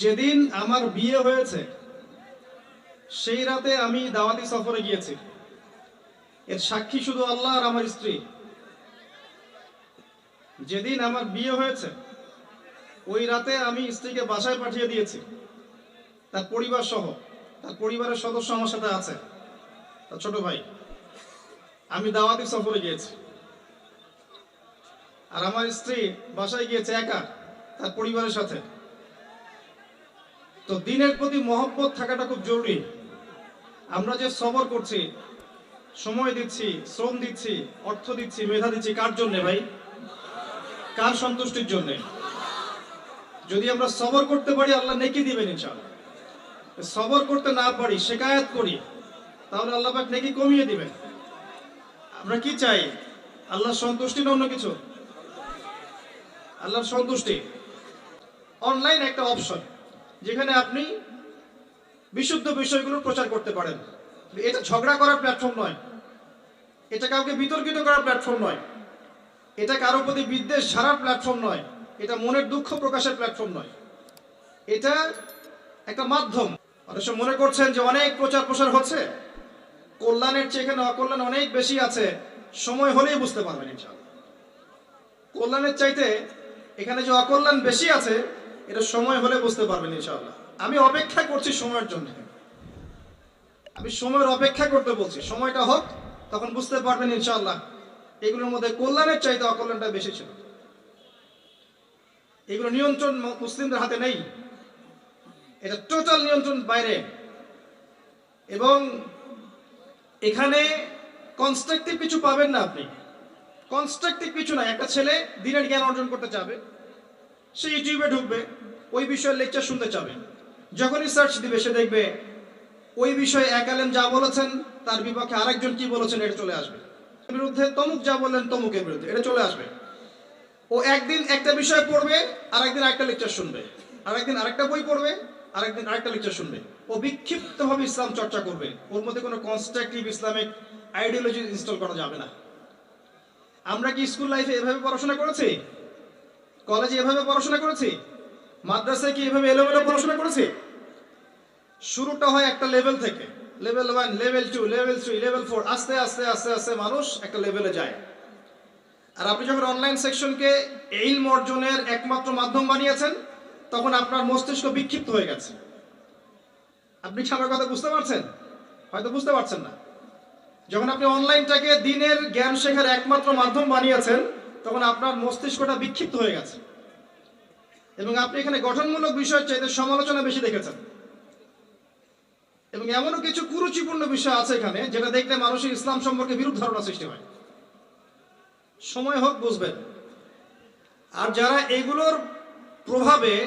যেদিন আমার বিয়ে হয়েছে, সেই রাতে আমি দাওয়াতি সফরে গিয়েছি। এর সাক্ষী শুধু আল্লাহ আর আমার স্ত্রী। যেদিন আমার বিয়ে হয়েছে, ওই রাতে আমি স্ত্রীকে বাসায় পাঠিয়ে দিয়েছি। তার পরিবার সহ, তার পরিবারের সদস্য আমার সাথে আছে, তার ছোট ভাই। আমি দাওয়াতি সফরে গিয়েছি। আর আমার স্ত্রী বাসায় গিয়েছে একা, তার পরিবারের সাথে। তো দিনের প্রতি মহব্বত থাকাটা খুব জরুরি। আমরা যে সবর করছি, সময় দিচ্ছি, শ্রম দিচ্ছি, অর্থ দিচ্ছি, মেধা দিচ্ছি, কার জন্য ভাই? কার সন্তুষ্টির জন্য? যদি আমরা সবর করতে পারি, আল্লাহ নেকি দিবেন ইনশাআল্লাহ। সবর করতে না পারি শেখায়াত করি, তাহলে আল্লাহ পাক নেকি কমিয়ে দিবেন। আমরা কি চাই? আল্লাহর সন্তুষ্টি না অন্য কিছু? আল্লাহর সন্তুষ্টি। অনলাইন একটা অপশন যেখানে আপনি বিশুদ্ধ বিষয়গুলো প্রচার করতে পারেন। এটা ঝগড়া করার প্ল্যাটফর্ম নয়। এটা কাউকে বিতর্কিত করার প্ল্যাটফর্ম নয়। এটা কারও প্রতি বিদ্বেষ ঝাড়ার প্ল্যাটফর্ম নয়। এটা মনের দুঃখ প্রকাশের প্ল্যাটফর্ম নয়। এটা একটা মাধ্যম। সময় মনে করছেন যে অনেক প্রচার প্রসার হচ্ছে। কল্যাণের চেয়ে এখানে অকল্যাণ অনেক বেশি আছে। সময় হলেই বুঝতে পারবেন ইনশাআল্লাহ। কল্যাণের চাইতে এখানে যে অকল্যাণ বেশি আছে এটা সময় হলে বুঝতে পারবেন ইনশাআল্লাহ। আমি অপেক্ষা করছি সময়ের জন্য। আমি সময়ের অপেক্ষা করতে বলছি। সময়টা হোক, তখন বুঝতে পারবেন ইনশাআল্লাহ। এগুলোর মধ্যে কল্যাণের চাইতে অকল্যাণটা বেশি ছিল। এগুলো নিয়ন্ত্রণ মুসলিমদের হাতে নেই। এটা টোটাল নিয়ন্ত্রণ বাইরে। এবং এখানে কনস্ট্রাকটিভ কিছু পাবেন না আপনি। কনস্ট্রাকটিভ কিছু না একটা ছেলে দিনের জ্ঞান অর্জন করতে চাবে। সে ইউটিউবে ঢুকবে, ওই বিষয়ের লেকচার শুনতে চাবে। যখনই সার্চ দিবে, সে দেখবে ওই বিষয়ে এক আলেম যা বলেছেন, তার বিপক্ষে আরেকজন কি বলেছেন, এটা চলে আসবে। বিরুদ্ধে তমুক যা বললেন, তমুকের বিরুদ্ধে, এটা চলে আসবে। ও একদিন একটা বিষয় পড়বে আর একদিন আরেকটা লেকচার শুনবে। আর একদিন আরেকটা বই পড়বে আর একদিন আরেকটা লেকচার শুনবে। ও বিক্ষিপ্তভাবে ইসলাম চর্চা করবে। ওর মধ্যে কোনো কনস্ট্রাকটিভ ইসলামিক আইডিওলজি ইনস্টল করা যাবে না। আমরা কি স্কুল লাইফে এভাবে পড়াশোনা করেছি? কলেজে এভাবে পড়াশোনা করেছি? মাদ্রাসায় কি এভাবে এলোমেলো পড়াশোনা করেছি? শুরুটা হয় একটা লেভেল থেকে। Level one level two level three level four আস্তে আস্তে আস্তে আস্তে মানুষ একটা লেভেলে যায়। আর আপনি যখন অনলাইন সেকশনকে এই অর্জনের একমাত্র মাধ্যম বানিয়েছেন, তখন আপনার মস্তিষ্ক বিক্ষিপ্ত হয়ে গেছে। আপনি আমার কথা বুঝতে পারছেন? হয়তো বুঝতে পারছেন না। যখন আপনি অনলাইনটাকে দিনের জ্ঞান শেখার একমাত্র মাধ্যম বানিয়েছেন তখন আপনার মস্তিষ্কটা বিক্ষিপ্ত হয়ে গেছে। এবং আপনি এখানে গঠনমূলক বিষয়ের চাইতে সমালোচনা বেশি দেখেছেন। এবং এমনও কিছু কুরুচিপূর্ণ বিষয় আছে এখানে, যেটা দেখলে মানুষের ইসলাম সম্পর্কে বিরূপ ধারণা সৃষ্টি হয়। সময় হোক, বুঝবেন। আর যারা এগুলোর প্রভাবে,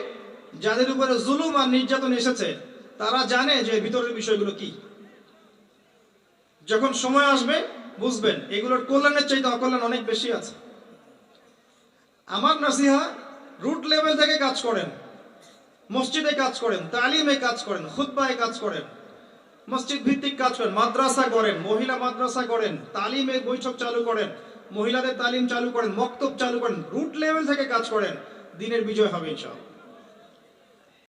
যাদের উপরে জুলুম আর নির্যাতন এসেছে, তারা জানে যে ভিতরের বিষয়গুলো কি। যখন সময় আসবে, বুঝবেন, এগুলোর কল্যাণের চাইতে অকল্যাণ অনেক বেশি আছে। আমার নাসিহা রুট লেভেল থেকে কাজ করেন, মসজিদে কাজ করেন, তালিমে কাজ করেন, খুতবায় কাজ করেন, মসজিদ ভিত্তিক কাজ করেন, মাদ্রাসা করেন মহিলা মাদ্রাসা করেন তালিমের বৈঠক চালু করেন, মহিলাদের তালিম চালু করেন, মক্তব চালু করেন রুট লেভেল থেকে কাজ করেন, দিনের বিজয় হবে ইনশাআল্লাহ।